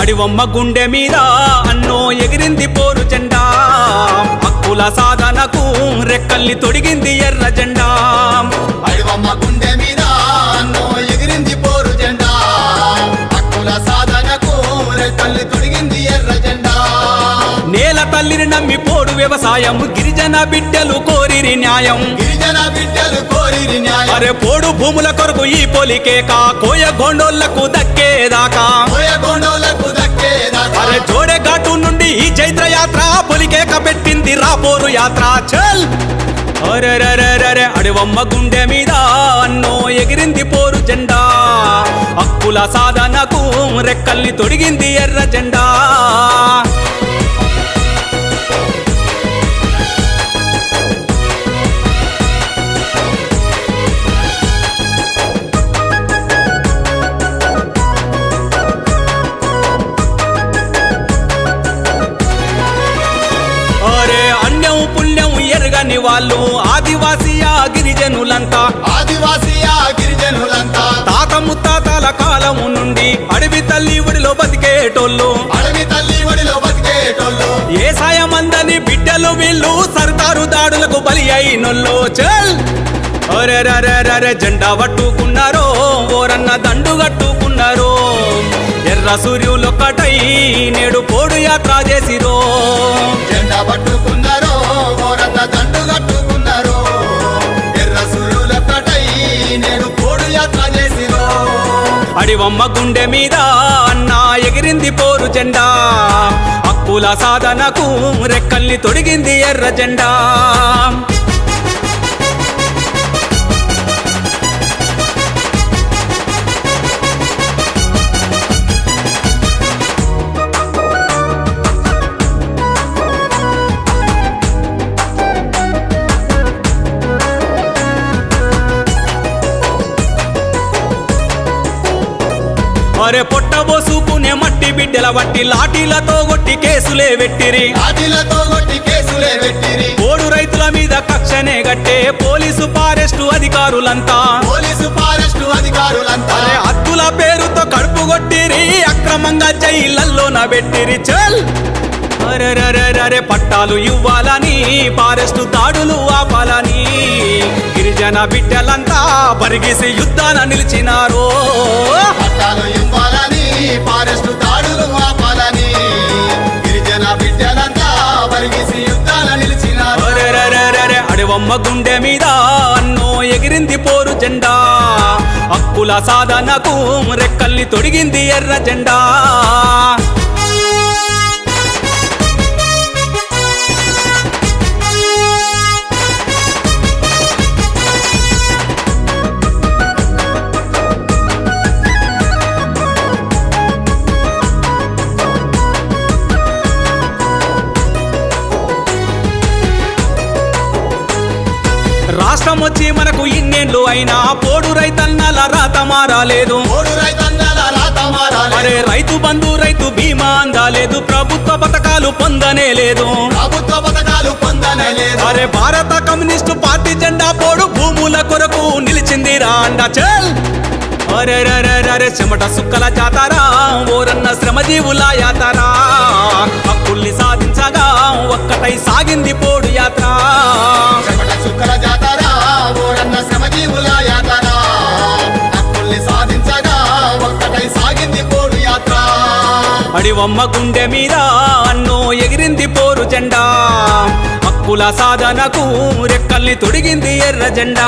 అడివమ్మ గుండె మీద అన్నో ఎగిరింది పోరు జెండా. హక్కుల సాధనకు రెక్కల్ని తొడిగింది ఎర్ర జెండా. తల్లిని నమ్మి పోడు వ్యవసాయం. గిరిజన బిడ్డలు కోరిరి న్యాయం. గిరిజన బిడ్డలు కోరిరి న్యాయం. అరే పోడు భూముల కొరకు ఈ పొలికేక? కోయ గోండోళ్ళకు దక్కేదాకా? పోయ గొండోలకు దక్కేదాకా? అరే జోడే ఘాటు నుండి ఈ చైత్ర యాత్ర పొలికేక పెట్టింది రాపోరు యాత్ర. చల్! అరెరెరెరెరె అడివమ్మ గుండె మీద అన్నో ఎగిరింది పోరు జెండా. హక్కుల సాధనకు రెక్కల్ని తొడిగింది ఎర్ర జెండా. ఎరగని వాళ్ళు ఆదివాసీ ఆ గిరిజనులంతా ఆదివాసీ ఆ గిరిజనులంతా తాత ముత్తాతల కాలము నుండి అడవి తల్లి ఒడిలో బతికేటోళ్ళు. అడవి తల్లి ఒడిలో బతికేటోళ్ళు. ఏ సాయమందని బిడ్డలు వీళ్ళు సర్దారు దాడులకు బలి అయినొల్లో చల్! అరెరరెరరె జెండా పట్టుకున్నారో ఓరన్న దండు కట్టుకున్నారో. ఎర్ర సూర్యులొక్కటై నేడు పోడు యాత్ర చేసిరో. జెండా పట్టుకున్నారో అడివమ్మ గుండె మీద అన్న ఎగిరింది పోరు జెండా. అప్పుల సాధనకు రెక్కల్ని తొడిగింది ఎర్ర జెండా. అరే పొట్టబోసుకునే మట్టి బిడ్డల వట్టి లాఠీలతో కొట్టి కేసులే పెట్టిరి. లాఠీలతో కొట్టి కేసులే పెట్టిరి. పోడు రైతుల మీద కక్షనే గట్టే పోలీసు ఫారెస్టు అధికారులంతా. పోలీసు ఫారెస్టు అధికారులంతా. అరే హద్దుల పేరుతో కడుపు కొట్టిరి అక్రమంగా జైళ్ళల్లో పెట్టిరి చల్. అరెరెరెరె పట్టాలు ఇవ్వాలని ఫారెస్టు దాడులు ఆపాలని. గిరిజన బిడ్డలంతా పరిగేసి యుద్ధాన నిలిచినారో. పట్టాలు ఫారెస్టు దాడులు ఆపాలని. గిరిజన బిడ్డలంతా పరిగిసి యుద్ధాల నిలిచినారు. అరెరెరెరెరె గుండె మీద అన్నో ఎగిరింది పోరు జెండా. హక్కుల సాధనకు రెక్కల్ని తొడిగింది ఎర్ర జెండా. రాష్ట్రం వచ్చి మనకు ఇన్నేళ్ళు అయినా పోడు రైతన్నల రాత మారాలేదు. అరే రైతు బంధు రైతు బీమా అందాలేదు. ప్రభుత్వ పథకాలు పొందనే లేదు ప్రభుత్వ పథకాలు పొందనలేదు. అరే భారత కమ్యూనిస్టు పార్టీ జెండా పోడు భూముల కొరకు నిలిచింది రా అండ చల్. అరే అరే చెమట సుక్కల జాతారా ఓరన్న శ్రమజీవుల యాతరా. హక్కుల్ని సాధించగా ఒక్కటై సాగింది పోడు యాత్ర. చెమట చుక్కల జాతర. అడివమ్మ గుండె మీద అన్నో ఎగిరింది పోరు జెండా. హక్కుల సాధనకు రెక్కల్ని తొడిగింది ఎర్ర జెండా.